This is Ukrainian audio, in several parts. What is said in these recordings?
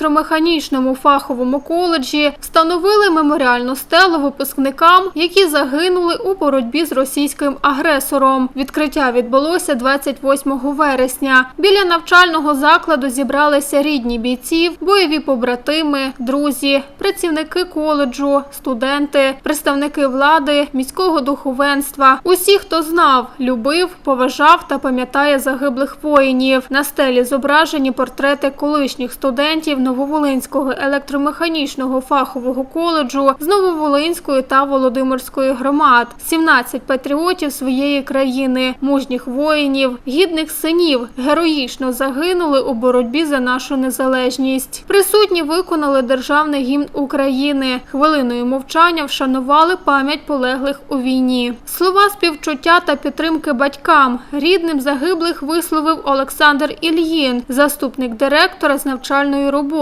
електромеханічному фаховому коледжі встановили меморіальну стелу випускникам, які загинули у боротьбі з російським агресором. Відкриття відбулося 28 вересня. Біля навчального закладу зібралися рідні бійців, бойові побратими, друзі, працівники коледжу, студенти, представники влади, міського духовенства. Усі, хто знав, любив, поважав та пам'ятає загиблих воїнів. На стелі зображені портрети колишніх студентів Нововолинського електромеханічного фахового коледжу з Нововолинської та Володимирської громад, 17 патріотів своєї країни, мужніх воїнів, гідних синів, героїчно загинули у боротьбі за нашу незалежність. Присутні виконали державний гімн України. Хвилиною мовчання вшанували пам'ять полеглих у війні. Слова співчуття та підтримки батькам, рідним загиблих висловив Олександр Ільїн, заступник директора з навчальної роботи.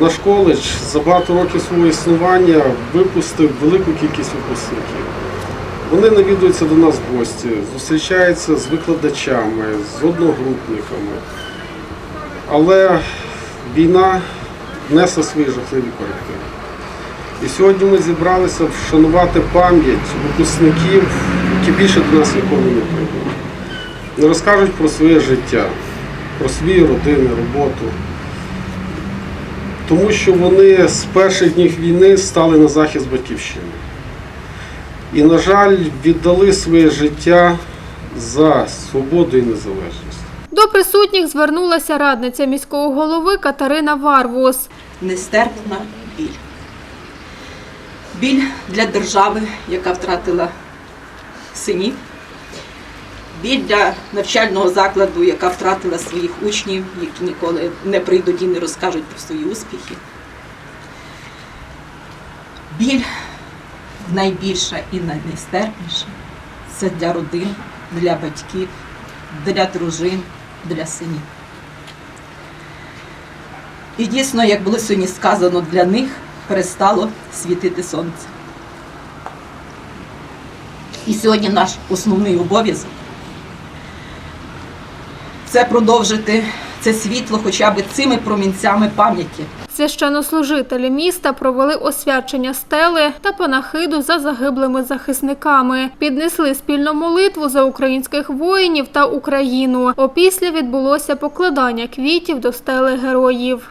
Наш коледж за багато років свого існування випустив велику кількість випускників. Вони навідуються до нас в гості, зустрічаються з викладачами, з одногрупниками. Але війна внесла свої жахливі корективи. І сьогодні ми зібралися вшанувати пам'ять випускників, які більше до нас ніколи не прийдуть. Розкажуть про своє життя, про свої родини, роботу тому що вони з перших днів війни стали на захист батьківщини. І, на жаль, віддали своє життя за свободу і незалежність. До присутніх звернулася радниця міського голови Катерина Варвус. нестерпна біль. Біль для держави, яка втратила синів. Біль для навчального закладу, яка втратила своїх учнів, які ніколи не прийдуть і не розкажуть про свої успіхи. Біль найбільша і найнестерпніша це для родин, для батьків, для дружин, для синів. І дійсно, як було сьогодні сказано, для них перестало світити сонце. І сьогодні наш основний обов'язок це продовжити це світло хоча б цими промінцями пам'яті. Священнослужителі міста провели освячення стели та панахиду за загиблими захисниками. Піднесли спільну молитву за українських воїнів та Україну. Опісля відбулося покладання квітів до стели героїв.